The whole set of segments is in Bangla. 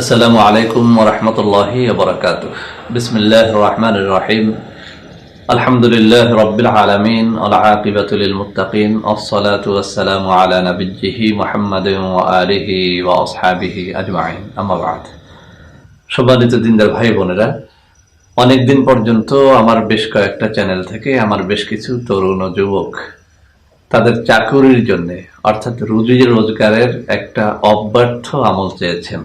আসসালামু আলাইকুম রহমতুল্লাহ বরকাত বিসমিল্লাহ রহমান রাহিম। আলহামদুলিল্লাহ রবিল আলমিন আলহাকিবাতুল মুতাকিন আসসালাতু আসসালামু আলা নবিজিহি মোহাম্মদ আলিহি ওয়া আসহাবিহি আজমাইন। আমাবাদ সম্মানিত দিনদার ভাই বোনেরা অনেকদিন পর্যন্ত আমার বেশ কয়েকটা চ্যানেল থেকে আমার বেশ কিছু তরুণ ও যুবক তাদের চাকুরির জন্যে, অর্থাৎ রুজি রোজগারের একটা অব্যর্থ আমল চেয়েছেন।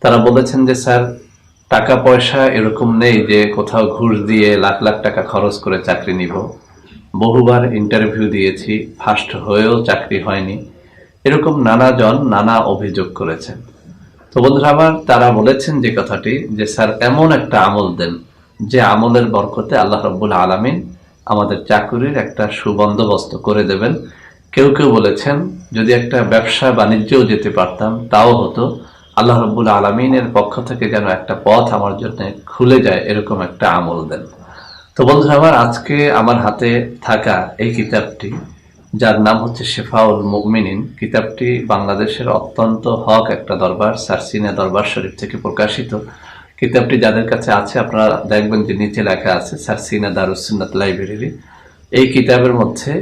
তারা বলেছেন যে, স্যার টাকা পয়সা এরকম নেই যে কোথাও ঘুষ দিয়ে লাখ লাখ টাকা খরচ করে চাকরি নিব। বহুবার ইন্টারভিউ দিয়েছি, ফার্স্ট হয়েও চাকরি হয়নি। এরকম নানাজন নানা অভিযোগ করেছেন। তো বন্ধুরা আমার তারা বলেছেন যে কথাটি যে, স্যার, এমন একটা আমল দেন যে আমলের বরকতে আল্লাহ রব্বুল আলামিন আমাদের চাকুরির একটা সুবন্দোবস্ত করে দেবেন। কেউ কেউ বলেছেন, যদি একটা ব্যবসা বাণিজ্যও যেতে পারতাম, তাও হতো। আল্লাহ রব্বুল আলমিনের পক্ষ থেকে যেন একটা পথ আমার জন্য খুলে যায়, এরকম একটা আমল দেন। তো বন্ধুরা, আমার আজকে আমার হাতে থাকা এই কিতাবটি, যার নাম হচ্ছে শেফাউল মুমিনিন। কিতাবটি বাংলাদেশের অত্যন্ত হক একটা দরবার, সারসিনা দরবার শরীফ থেকে প্রকাশিত। কিতাবটি যাদের কাছে আছে, আপনারা দেখবেন যে নিচে লেখা আছে, সারসিনা দারুসুন্নাত লাইব্রেরি। এই কিতাবের মধ্যে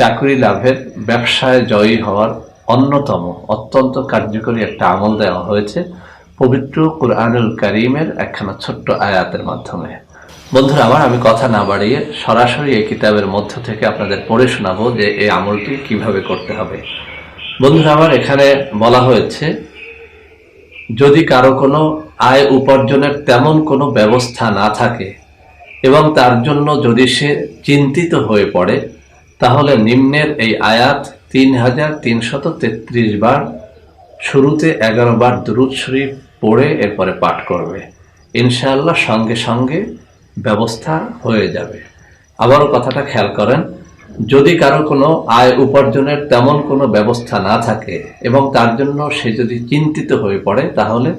চাকরি লাভের, ব্যবসায় জয়ী হওয়ার অন্যতম অত্যন্ত কার্যকরী একটা আমল দেওয়া হয়েছে পবিত্র কুরআনুল করিমের একখানা ছোট্ট আয়াতের মাধ্যমে। বন্ধুরা, আমার আমি কথা না বাড়িয়ে সরাসরি এই কিতাবের মধ্য থেকে আপনাদের পড়ে শোনাবো যে এই আমলটি কীভাবে করতে হবে। বন্ধুরা, আমার এখানে বলা হয়েছে, যদি কারও কোনো আয় উপার্জনের তেমন কোনো ব্যবস্থা না থাকে এবং তার জন্য যদি সে চিন্তিত হয়ে পড়ে, তাহলে নিম্নের এই আয়াত তিন হাজার তিনশত তেত্রিশ বার শুরুতে এগারো বার দুরুদ শরীফ পড়ে এরপরে পাঠ করবে। ইনশাআল্লাহ সঙ্গে সঙ্গে ব্যবস্থা হয়ে যাবে। আবারও কথাটা খেয়াল করেন, যদি কারও কোনো আয় উপার্জনের তেমন কোনো ব্যবস্থা না থাকে এবং তার জন্য সে যদি চিন্তিত হয়ে পড়ে, তাহলে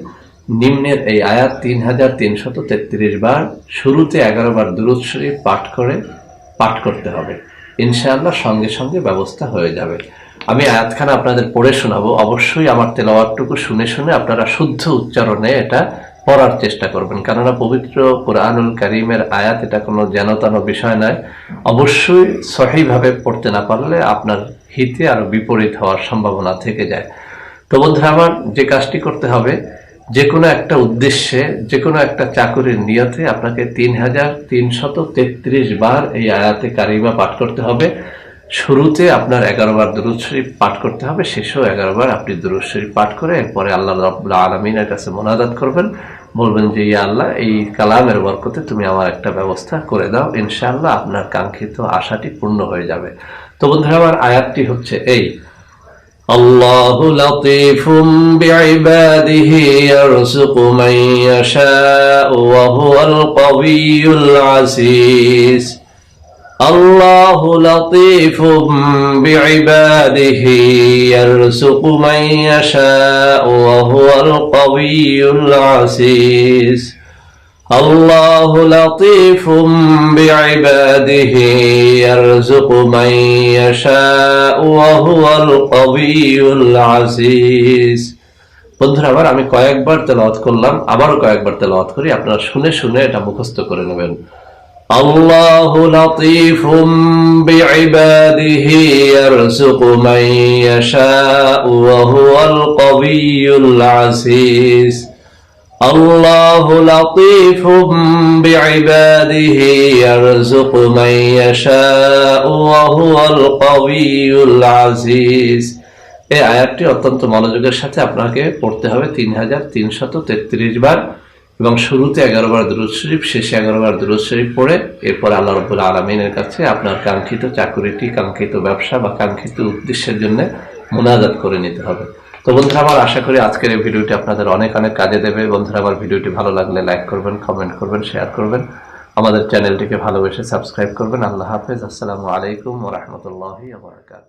নিম্নের এই আয়াত তিন হাজার তিনশত তেত্রিশ বার শুরুতে এগারো বার দুরুদ শরীফ পাঠ করে, পাঠ করতে হবে। ইনশাআল্লাহ সঙ্গে সঙ্গে ব্যবস্থা হয়ে যাবে। আমি আয়াতখানা আপনাদের পড়ে শোনাবো। অবশ্যই আমার তেলাওয়াতটুকু শুনে শুনে আপনারা শুদ্ধ উচ্চারণে এটা পড়ার চেষ্টা করবেন। কেননা পবিত্র কোরআনুল করিমের আয়াত এটা কোনো যেনতানো বিষয় নয়। অবশ্যই সহিভাবে পড়তে না পারলে আপনার হিতে আরও বিপরীত হওয়ার সম্ভাবনা থেকে যায়। তো বন্ধুরা, আমার যে কাজটি করতে হবে যে কোনো একটা উদ্দেশ্যে যে কোনো একটা চাকুরির নিয়তে আপনাকে তিন হাজার তিনশত তেত্রিশ বার এই আয়াতে কারিমা পাঠ করতে হবে। শুরুতে আপনার এগারো বার দুরুদ শরীফ পাঠ করতে হবে, শেষেও এগারো বার আপনি দুরুদ শরীফ পাঠ করে এরপরে আল্লাহ রব্লা আলমিনের কাছে মোনাজাত করবেন। বলবেন যে, ইয়া আল্লাহ, এই কালামের বরকতে তুমি আমার একটা ব্যবস্থা করে দাও, ইনশাআল্লাহ আপনার কাঙ্ক্ষিত আশাটি পূর্ণ হয়ে যাবে। তো বন্ধুরা, আমার আয়াতটি হচ্ছে এই الله لطيف بعباده يرزق من يشاء وهو القوي العزيز. الله لطيف بعباده يرزق من يشاء وهو القوي العزيز. الله لطيف بعباده يرزق من يشاء وهو القوي العزيز বন্ধুরা আবার আমি কয়েকবার তেলাওয়াত করলাম আবারও কয়েকবার তেলাওয়াত করি আপনারা শুনে শুনে এটা মুখস্থ করে নেবেন الله لطيف بعباده يرزق من يشاء وهو القوي العزيز الله لطيف بعباده يرزق من يشاء وهو القوي العزيز এই আয়াতটি অত্যন্ত মনোযোগের সাথে আপনাকে পড়তে হবে তিন হাজার তিনশত তেত্রিশ বার এবং শুরুতে এগারো বার দুরুদ শরীফ শেষে এগারো বার দুরুদ শরীফ পড়ে এরপর আল্লাহ রব্বুল আলমিনের কাছে আপনার কাঙ্ক্ষিত চাকুরিটি কাঙ্ক্ষিত ব্যবসা বা কাঙ্ক্ষিত উদ্দেশ্যের জন্য মোনাজাত করে নিতে হবে তো বন্ধুরা, আমার আশা করি আজকের এই ভিডিওটি আপনাদের অনেক অনেক কাজে দেবে। বন্ধুরা, আমার ভিডিওটি ভালো লাগলে লাইক করবেন কমেন্ট করবেন শেয়ার করবেন। আমাদের চ্যানেলটিকে ভালোবেসে সাবস্ক্রাইব করবেন। আল্লাহ হাফেজ। আসসালামু আলাইকুম ওরহমতুল্লাহি আবরকাত